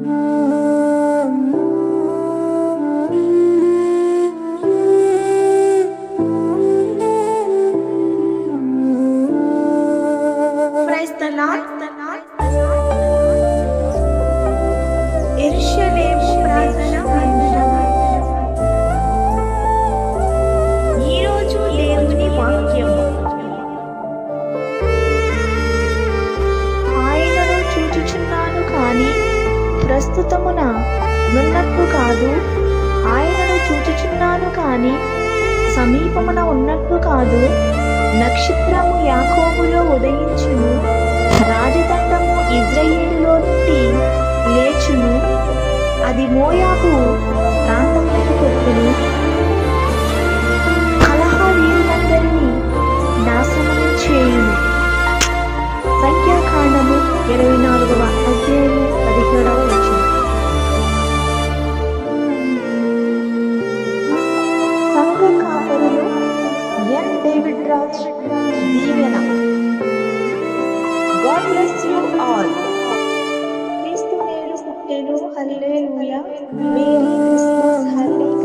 Praise the Lord. ప్రస్తుతమున ఉన్నట్టు కాదు. ఆయనను చూచుచున్నాను కానీ సమీపమున ఉన్నట్టు కాదు. నక్షత్రము యాకోబులో ఉదయించును. రాజదండము ఇజ్రాయేలులో నుండి లేచును. అది మోయాబు డేవిడ్ రాజ్ దీవెన గాడ్ బ్లెస్ యు ఆల్ క్రీస్తు నేడు పుట్టెను హల్లెలూయా మేరీ క్రిస్మస్ హల్లెలూయా